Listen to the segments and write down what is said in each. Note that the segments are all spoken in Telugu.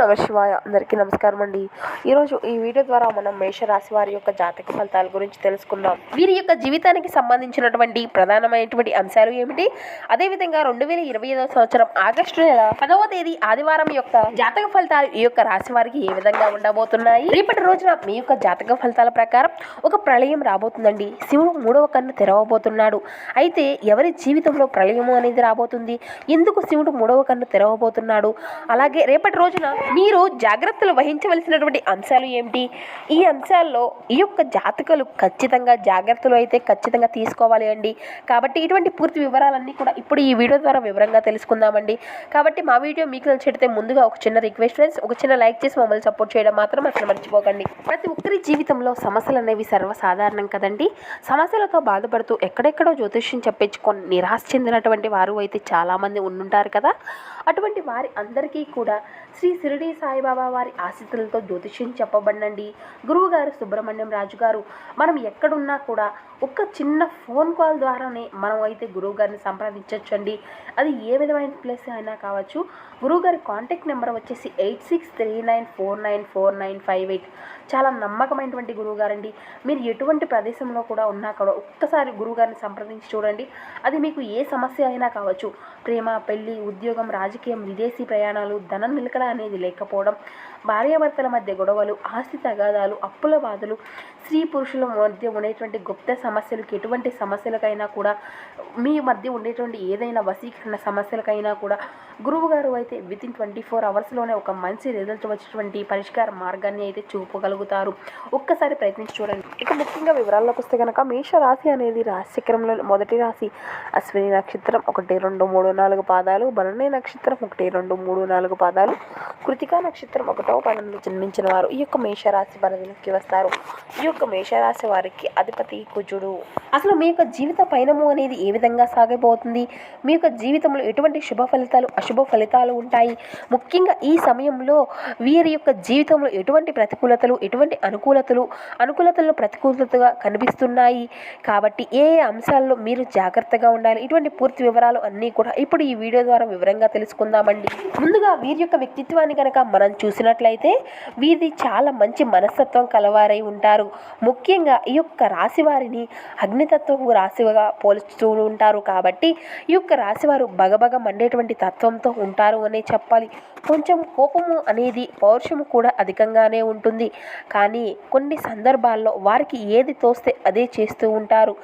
నమ శివాయ. అందరికీ నమస్కారం అండి. ఈరోజు ఈ వీడియో ద్వారా మనం మేషరాశి వారి యొక్క జాతక ఫలితాల గురించి తెలుసుకుందాం. వీరి యొక్క జీవితానికి సంబంధించినటువంటి ప్రధానమైనటువంటి అంశాలు ఏమిటి? అదేవిధంగా రెండు వేల ఇరవై ఐదవ సంవత్సరం ఆగస్టు నెల పదవ తేదీ ఆదివారం యొక్క జాతక ఫలితాలు ఈ యొక్క రాశి వారికి ఏ విధంగా ఉండబోతున్నాయి? రేపటి రోజున మీ యొక్క జాతక ఫలితాల ప్రకారం ఒక ప్రళయం రాబోతుందండి. శివుడు మూడవ కన్ను తెరవబోతున్నాడు. అయితే ఎవరి జీవితంలో ప్రళయము అనేది రాబోతుంది? ఎందుకు శివుడు మూడవ కన్ను తెరవబోతున్నాడు? అలాగే రేపటి రోజున మీరు జాగ్రత్తలు వహించవలసినటువంటి అంశాలు ఏమిటి? ఈ అంశాల్లో ఈ యొక్క జాతకాలు ఖచ్చితంగా జాగ్రత్తలు అయితే ఖచ్చితంగా తీసుకోవాలి అండి. కాబట్టి ఇటువంటి పూర్తి వివరాలన్నీ కూడా ఇప్పుడు ఈ వీడియో ద్వారా వివరంగా తెలుసుకుందామండి. కాబట్టి మా వీడియో మీకు నచ్చితే ముందుగా ఒక చిన్న రిక్వెస్ట్ ఫ్రెండ్స్ ఒక చిన్న లైక్ చేసి మమ్మల్ని సపోర్ట్ చేయడం మాత్రం అసలు మర్చిపోకండి. ప్రతి ఒక్కరి జీవితంలో సమస్యలు అనేవి సర్వసాధారణం కదండి. సమస్యలతో బాధపడుతూ ఎక్కడెక్కడో జ్యోతిష్యం చెప్పించుకొని నిరాశ చెందినటువంటి వారు అయితే చాలామంది ఉండుంటారు కదా. అటువంటి వారి అందరికీ కూడా శ్రీ షిరిడి సాయిబాబా వారి ఆశీస్సులతో జ్యోతిష్యం చెప్పబడినండి. గురువుగారు సుబ్రహ్మణ్యం రాజు గారు మనం ఎక్కడున్నా కూడా ఒక్క చిన్న ఫోన్ కాల్ ద్వారానే మనం అయితే గురువు గారిని సంప్రదించవచ్చండి అది ఏ విధమైన ప్లేస్ అయినా కావచ్చు. గురువుగారి కాంటాక్ట్ నెంబర్ వచ్చేసి eight six three nine four nine four nine five eight. చాలా నమ్మకమైనటువంటి గురువుగారండి. మీరు ఎటువంటి ప్రదేశంలో కూడా ఉన్నా కూడా ఒక్కసారి గురువుగారిని సంప్రదించి చూడండి. అది మీకు ఏ సమస్య అయినా కావచ్చు. ప్రేమ పెళ్ళి ఉద్యోగం రాజకీయం విదేశీ ప్రయాణాలు ధనం నిలకడ అనేది లేకపోవడం భార్యాభర్తల మధ్య గొడవలు ఆస్తి తగాదాలు అప్పుల బాధలు స్త్రీ పురుషుల మధ్య ఉండేటువంటి గుప్త సమస్యలకు ఎటువంటి సమస్యలకైనా కూడా మీ మధ్య ఉండేటువంటి ఏదైనా వశీకరణ సమస్యలకైనా కూడా గురువు గారు అయితే విత్ ఇన్ ట్వంటీ ఫోర్ అవర్స్లోనే ఒక మంచి రిజల్ట్ వచ్చేటువంటి పరిష్కార మార్గాన్ని అయితే చూపగలుగుతారు. ఒక్కసారి ప్రయత్నించి చూడండి. ఇక ముఖ్యంగా వివరాల్లోకి వస్తే కనుక మేష రాశి అనేది రాశిచక్రంలో మొదటి రాశి. అశ్విని నక్షత్రం ఒకటి రెండు మూడు నాలుగు పాదాలు భరణి నక్షత్రం ఒకటి రెండు మూడు నాలుగు పాదాలు కృతికా నక్షత్రం ఒకటో పదంలో జన్మించిన వారు ఈ యొక్క మేషరాశి పరిధిలోకి వస్తారు. ఈ యొక్క మేషరాశి వారికి అధిపతి కుజుడు. అసలు మీ యొక్క జీవిత పయనము అనేది ఏ విధంగా సాగిపోతుంది మీ యొక్క జీవితంలో ఎటువంటి శుభ ఫలితాలు అశుభ ఫలితాలు ఉంటాయి? ముఖ్యంగా ఈ సమయంలో వీరి యొక్క జీవితంలో ఎటువంటి ప్రతికూలతలు ఎటువంటి అనుకూలతలు అనుకూలతలు ప్రతికూలతగా కనిపిస్తున్నాయి? కాబట్టి ఏ ఏ అంశాల్లో మీరు జాగ్రత్తగా ఉండాలి? ఇటువంటి పూర్తి వివరాలు అన్నీ కూడా ఇప్పుడు ఈ వీడియో ద్వారా వివరంగా తెలుసుకుందామండి. ముందుగా వీరి యొక్క వ్యక్తిత్వాన్ని కనుక మనం చూసినట్లయితే వీరిది చాలా మంచి మనస్తత్వం కలవారై ఉంటారు. ముఖ్యంగా ఈ యొక్క రాశి వారిని అగ్నితత్వపు రాశిగా పోల్చుతూ ఉంటారు కాబట్టి ఈ యొక్క రాశివారు బగబగ మండేటువంటి తత్వంతో ఉంటారు అనే చెప్పాలి. కొంచెం కోపము అనేది పౌరుషము కూడా అధికంగానే ఉంటుంది. కానీ కొన్ని సందర్భాల్లో వారికి ఏది తోస్తే అదే చేస్తూ ఉంటారు.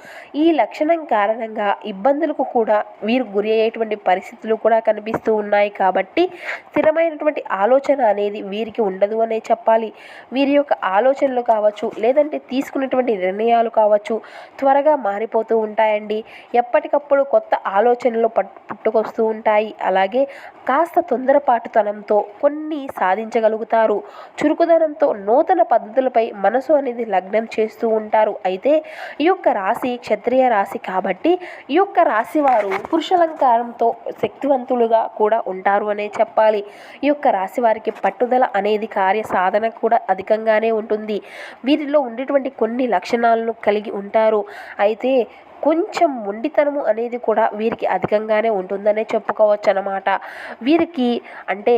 ఈ లక్షణం కారణంగా ఇబ్బందులకు కూడా వీరు గురి అయ్యేటువంటి పరిస్థితులు కూడా కనిపిస్తూ ఉన్నాయి కాబట్టి స్థిరమైనటువంటి ఆలోచన అనేది వీరి వీరికి ఉండదు అనే చెప్పాలి. వీరి యొక్క ఆలోచనలు కావచ్చు లేదంటే తీసుకున్నటువంటి నిర్ణయాలు కావచ్చు త్వరగా మారిపోతూ ఉంటాయండి. ఎప్పటికప్పుడు కొత్త ఆలోచనలు పట్టు పుట్టుకొస్తూ ఉంటాయి. అలాగే కాస్త తొందరపాటుతనంతో కొన్ని సాధించగలుగుతారు. చురుకుదనంతో నూతన పద్ధతులపై మనసు అనేది లగ్నం చేస్తూ ఉంటారు. అయితే ఈ యొక్క రాశి క్షత్రియ రాశి కాబట్టి ఈ యొక్క రాశి వారు పురుషలంకారంతో శక్తివంతులుగా కూడా ఉంటారు అనే చెప్పాలి. ఈ యొక్క రాశి వారికి పట్టుదల అనేది కార్య సాధన కూడా అధికంగానే ఉంటుంది. వీరిలో ఉండేటువంటి కొన్ని లక్షణాలను కలిగి ఉంటారు. అయితే కొంచెం మొండితనము అనేది కూడా వీరికి అధికంగానే ఉంటుందనే చెప్పుకోవచ్చు అన్నమాట వీరికి అంటే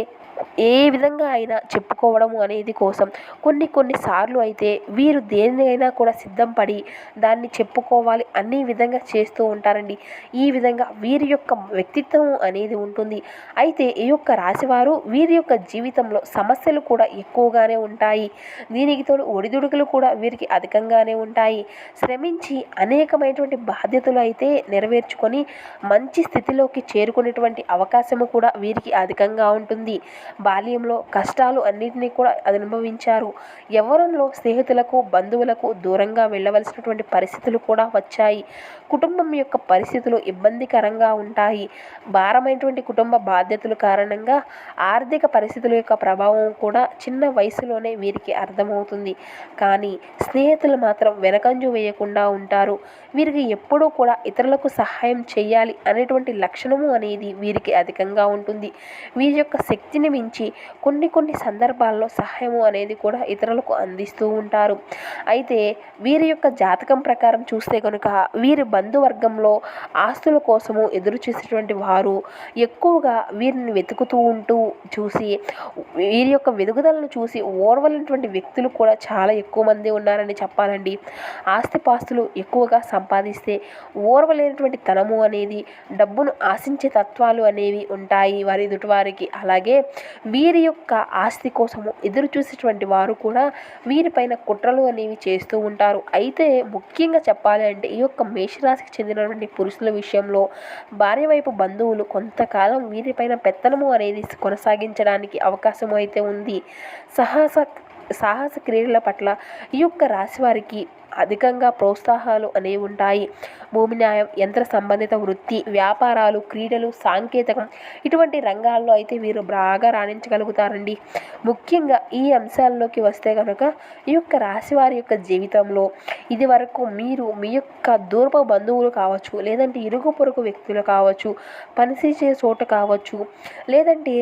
ఏ విధంగా అయినా చెప్పుకోవడము అనేది కోసం కొన్ని కొన్ని సార్లు అయితే వీరు దేనినైనా కూడా సిద్ధం పడి దాన్ని చెప్పుకోవాలి అన్ని విధంగా చేస్తూ ఉంటారండి. ఈ విధంగా వీరి యొక్క వ్యక్తిత్వం అనేది ఉంటుంది. అయితే ఈ యొక్క రాశివారు వీరి యొక్క జీవితంలో సమస్యలు కూడా ఎక్కువగానే ఉంటాయి. దీనికి తోడు ఒడిదుడుకులు కూడా వీరికి అధికంగానే ఉంటాయి. శ్రమించి అనేకమైనటువంటి బాధ్యతలు అయితే నెరవేర్చుకొని మంచి స్థితిలోకి చేరుకునేటువంటి అవకాశము కూడా వీరికి అధికంగా ఉంటుంది. బాల్యంలో కష్టాలు అన్నింటినీ కూడా అనుభవించారు. యవ్వనంలో స్నేహితులకు బంధువులకు దూరంగా వెళ్ళవలసినటువంటి పరిస్థితులు కూడా వచ్చాయి. కుటుంబం యొక్క పరిస్థితులు ఇబ్బందికరంగా ఉంటాయి. భారమైనటువంటి కుటుంబ బాధ్యతలు కారణంగా ఆర్థిక పరిస్థితుల యొక్క ప్రభావం కూడా చిన్న వయసులోనే వీరికి అర్థమవుతుంది. కానీ స్నేహితులు మాత్రం వెనకంజు వేయకుండా ఉంటారు. వీరికి ఎప్పుడూ కూడా ఇతరులకు సహాయం చేయాలి అనేటువంటి లక్షణము అనేది వీరికి అధికంగా ఉంటుంది. వీరి యొక్క శక్తిని మించి కొన్ని కొన్ని సందర్భాల్లో సహాయము అనేది కూడా ఇతరులకు అందిస్తూ ఉంటారు. అయితే వీరి యొక్క జాతకం ప్రకారం చూస్తే కనుక వీరి బంధువర్గంలో ఆస్తుల కోసము ఎదురు చూసేటువంటి వారు ఎక్కువగా వీరిని వెతుకుతూ ఉంటూ చూసి వీరి యొక్క వెదుగుదలను చూసి ఓర్వలేనటువంటి వ్యక్తులు కూడా చాలా ఎక్కువ మంది ఉన్నారని చెప్పాలండి. ఆస్తిపాస్తులు ఎక్కువగా సంపాదిస్తే ఓర్వలేనటువంటి తనము అనేది డబ్బును ఆశించే తత్వాలు అనేవి ఉంటాయి వారి ఎదుటివారికి. అలాగే వీరి యొక్క ఆస్తి కోసము ఎదురు చూసేటువంటి వారు కూడా వీరిపైన కుట్రలు అనేవి చేస్తూ ఉంటారు. అయితే ముఖ్యంగా చెప్పాలి అంటే ఈ యొక్క మేషరాశికి చెందినటువంటి పురుషుల విషయంలో భార్య వైపు బంధువులు కొంతకాలం వీరిపైన పెత్తనము అనేది కొనసాగించడానికి అవకాశం అయితే ఉంది. సాహస సాహస క్రీడల పట్ల ఈ యొక్క రాశి వారికి అధికంగా ప్రోత్సాహాలు అనేవి ఉంటాయి. భూమి న్యాయం యంత్ర సంబంధిత వృత్తి వ్యాపారాలు క్రీడలు సాంకేతికం ఇటువంటి రంగాల్లో అయితే వీరు బాగా రాణించగలుగుతారండి. ముఖ్యంగా ఈ అంశాల్లోకి వస్తే కనుక ఈ యొక్క రాశి వారి యొక్క జీవితంలో ఇది వరకు మీరు మీ యొక్క దూరపు బంధువులు కావచ్చు లేదంటే ఇరుగు పొరుగు వ్యక్తులు కావచ్చు పనిచేసే చోట కావచ్చు లేదంటే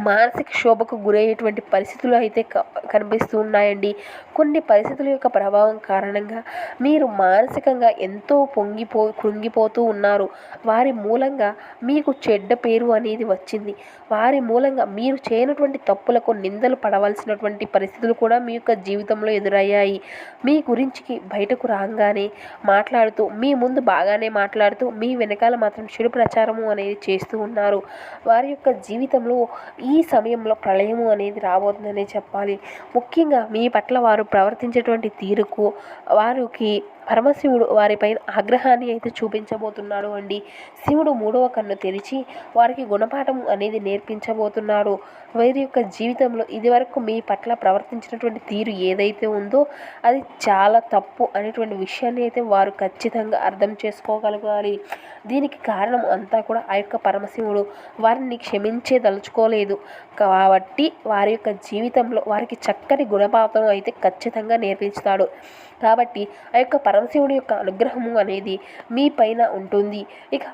మానసిక శోభకు గురయ్యేటువంటి పరిస్థితులు అయితే క కనిపిస్తూ ఉన్నాయండి కొన్ని పరిస్థితుల యొక్క ప్రభావం కారణంగా మీరు మానసికంగా ఎంతో పొంగిపో కృంగిపోతూ ఉన్నారు. వారి మూలంగా మీకు చెడ్డ పేరు అనేది వచ్చింది. వారి మూలంగా మీరు చేయనటువంటి తప్పులకు నిందలు పడవలసినటువంటి పరిస్థితులు కూడా మీ యొక్క జీవితంలో ఎదురయ్యాయి. మీ గురించికి బయటకు రాగానే మాట్లాడుతూ మీ ముందు బాగానే మాట్లాడుతూ మీ వెనకాల మాత్రం చెడు ప్రచారము అనేది చేస్తూ ఉన్నారు. వారి యొక్క జీవితంలో ఈ సమయంలో ప్రళయము అనేది రాబోతుందనే చెప్పాలి. ముఖ్యంగా మీ పట్ల వారు ప్రవర్తించేటువంటి తీరుకు వారికి పరమశివుడు వారిపైన ఆగ్రహాన్ని అయితే చూపించబోతున్నాడు అండి. శివుడు మూడవ కన్ను తెరిచి వారికి గుణపాఠం అనేది నేర్పించబోతున్నాడు. వీరి యొక్క జీవితంలో ఇదివరకు మీ పట్ల ప్రవర్తించినటువంటి తీరు ఏదైతే ఉందో అది చాలా తప్పు అనేటువంటి విషయాన్ని అయితే వారు ఖచ్చితంగా అర్థం చేసుకోగలగాలి. దీనికి కారణం అంతా కూడా ఆ యొక్క పరమశివుడు. వారిని క్షమించే దలుచుకోలేదు కాబట్టి వారి యొక్క జీవితంలో వారికి చక్కని గుణపాఠం అయితే ఖచ్చితంగా నేర్పిస్తాడు కాబట్టి ఆ యొక్క పరమశివుడి యొక్క అనుగ్రహము అనేది మీ పైన ఉంటుంది. ఇక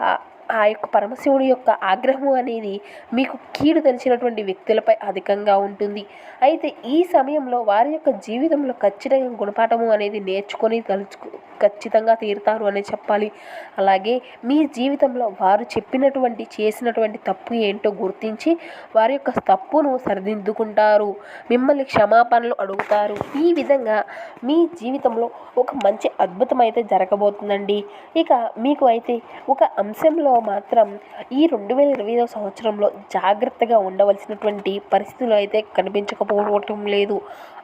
ఆ యొక్క పరమశివుడి యొక్క ఆగ్రహము అనేది మీకు కీడు తెలిసినటువంటి వ్యక్తులపై అధికంగా ఉంటుంది. అయితే ఈ సమయంలో వారి యొక్క జీవితంలో ఖచ్చితంగా గుణపాఠము అనేది నేర్చుకొని తలుచుకు ఖచ్చితంగా తీరుతారు అని చెప్పాలి. అలాగే మీ జీవితంలో వారు చెప్పినటువంటి చేసినటువంటి తప్పు ఏంటో గుర్తించి వారి యొక్క తప్పును సరిదిద్దుకుంటారు. మిమ్మల్ని క్షమాపణలు అడుగుతారు. ఈ విధంగా మీ జీవితంలో ఒక మంచి అద్భుతం అయితే జరగబోతుందండి. ఇక మీకు అయితే ఒక అంశంలో మాత్రం ఈ రెండు వేల ఇరవై ఐదవ సంవత్సరంలో జాగ్రత్తగా ఉండవలసినటువంటి పరిస్థితులు అయితే కనిపించకపోవటం లేదు.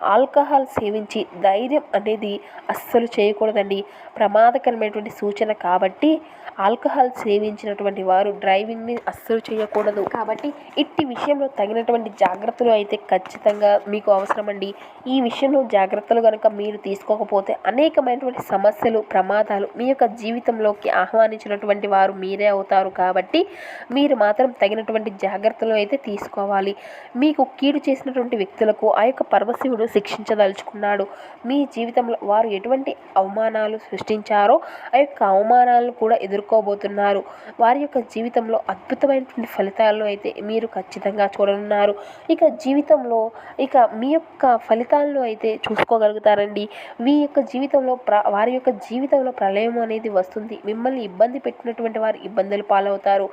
ఆల్కహాల్ సేవించి ధైర్యం అనేది అస్సలు చేయకూడదండి. ప్రమాదకరమైనటువంటి సూచన కాబట్టి ఆల్కహాల్ సేవించినటువంటి వారు డ్రైవింగ్ని అస్సలు చేయకూడదు. కాబట్టి ఇట్టి విషయంలో తగినటువంటి జాగ్రత్తలు అయితే ఖచ్చితంగా మీకు అవసరమండి. ఈ విషయంలో జాగ్రత్తలు కనుక మీరు తీసుకోకపోతే అనేకమైనటువంటి సమస్యలు ప్రమాదాలు మీ యొక్క జీవితంలోకి ఆహ్వానించినటువంటి వారు మీరే అవుతారు. అవుతారు కాబట్టి మీరు మాత్రం తగినటువంటి జాగ్రత్తలు అయితే తీసుకోవాలి. మీకు కీడు చేసినటువంటి వ్యక్తులకు ఆ యొక్క పరమశివుడు శిక్షించదలుచుకున్నాడు. మీ జీవితంలో వారు ఎటువంటి అవమానాలు సృష్టించారో ఆ యొక్క అవమానాలను కూడా ఎదుర్కోబోతున్నారు. వారి యొక్క జీవితంలో అద్భుతమైనటువంటి ఫలితాలను అయితే మీరు ఖచ్చితంగా చూడనున్నారు. ఇక జీవితంలో ఇక మీ యొక్క ఫలితాలను అయితే చూసుకోగలుగుతారండి. మీ యొక్క జీవితంలో ప్ర వారి యొక్క జీవితంలో ప్రళయం అనేది వస్తుంది. మిమ్మల్ని ఇబ్బంది పెట్టినటువంటి వారు ఇబ్బందులు పాలవుతారు.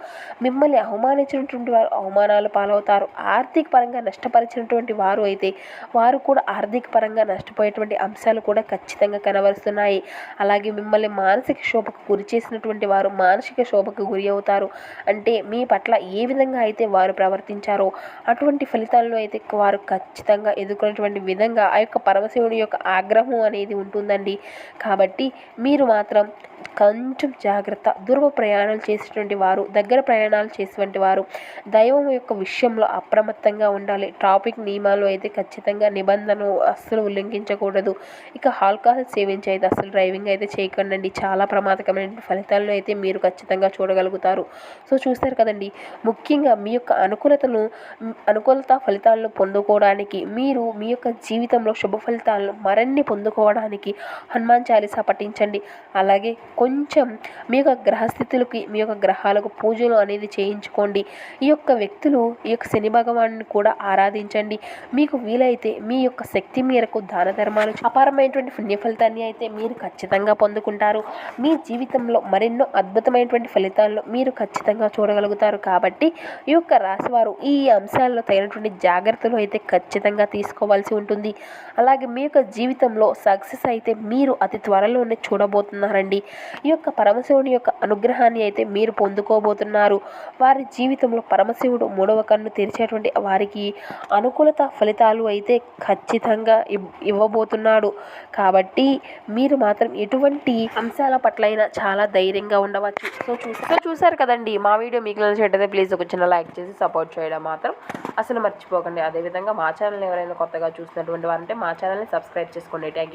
మిమ్మల్ని అవమానించినటువంటి వారు అవమానాలు పాలవుతారు. ఆర్థిక పరంగా నష్టపరిచినటువంటి వారు అయితే వారు కూడా ఆర్థిక పరంగా నష్టపోయేటువంటి అంశాలు కూడా ఖచ్చితంగా కనబరుస్తున్నాయి. అలాగే మిమ్మల్ని మానసిక శోభకు గురి చేసినటువంటి వారు మానసిక శోభకు గురి అవుతారు. అంటే మీ పట్ల ఏ విధంగా అయితే వారు ప్రవర్తించారో అటువంటి ఫలితాలను అయితే వారు ఖచ్చితంగా ఎదుర్కొనేటువంటి విధంగా ఆ యొక్క పరమశివుడి యొక్క ఆగ్రహం అనేది ఉంటుందండి. కాబట్టి మీరు మాత్రం కొంచెం జాగ్రత్త దూరపు ప్రయాణాలు చేసేటువంటి వారు దగ్గర ప్రయాణాలు చేసేటువంటి వారు దైవం యొక్క విషయంలో అప్రమత్తంగా ఉండాలి. ట్రాఫిక్ నియమాలు అయితే ఖచ్చితంగా నిబంధనలు అస్సలు ఉల్లంఘించకూడదు. ఇక ఆల్కహాల్ సేవించి అయితే అసలు డ్రైవింగ్ అయితే చేయకండి చాలా ప్రమాదకరమైన ఫలితాలను అయితే మీరు ఖచ్చితంగా చూడగలుగుతారు. సో చూస్తారు కదండి ముఖ్యంగా మీ యొక్క అనుకూలతను అనుకూలత ఫలితాలను పొందుకోవడానికి మీరు మీ యొక్క జీవితంలో శుభ ఫలితాలను మరిన్ని పొందుకోవడానికి హనుమాన్ చాలీసా పఠించండి. అలాగే కొంచెం మీ యొక్క గ్రహస్థితులకి మీ యొక్క యొక్క గ్రహాలకు పూజలు అనేది చేయించుకోండి. ఈ యొక్క వ్యక్తులు ఈ యొక్క శని భగవాన్ని కూడా ఆరాధించండి. మీకు వీలైతే మీ యొక్క శక్తి మేరకు దాన ధర్మాలు అపారమైనటువంటి పుణ్య ఫలితాన్ని అయితే మీరు ఖచ్చితంగా పొందుకుంటారు. మీ జీవితంలో మరెన్నో అద్భుతమైనటువంటి ఫలితాలను మీరు ఖచ్చితంగా చూడగలుగుతారు. కాబట్టి ఈ యొక్క రాశివారు ఈ అంశాల్లో తగినటువంటి జాగ్రత్తలు అయితే ఖచ్చితంగా తీసుకోవాల్సి ఉంటుంది. అలాగే మీ యొక్క జీవితంలో సక్సెస్ అయితే మీరు అతి త్వరలోనే చూడబోతున్నారండి. ఈ యొక్క పరమశివుని యొక్క అనుగ్రహాన్ని అయితే మీరు మీరు పొందుకోబోతున్నారు. వారి జీవితంలో పరమశివుడు మూడవ కన్ను తెరిచేటువంటి వారికి అనుకూలత ఫలితాలు అయితే ఖచ్చితంగా ఇవ్- ఇవ్వబోతున్నాడు. కాబట్టి మీరు మాత్రం ఎటువంటి అంశాల పట్లైనా చాలా ధైర్యంగా ఉండవచ్చు. సో చూసి చూసారు కదండి మా వీడియో మీకు నచ్చినట్టయితే ప్లీజ్ ఒక చిన్న లైక్ చేసి సపోర్ట్ చేయడం మాత్రం అసలు మర్చిపోకండి. అదేవిధంగా మా ఛానల్ ఎవరైనా కొత్తగా చూసినటువంటి వారంటే మా ఛానల్ని సబ్స్క్రైబ్ చేసుకోండి. Thank you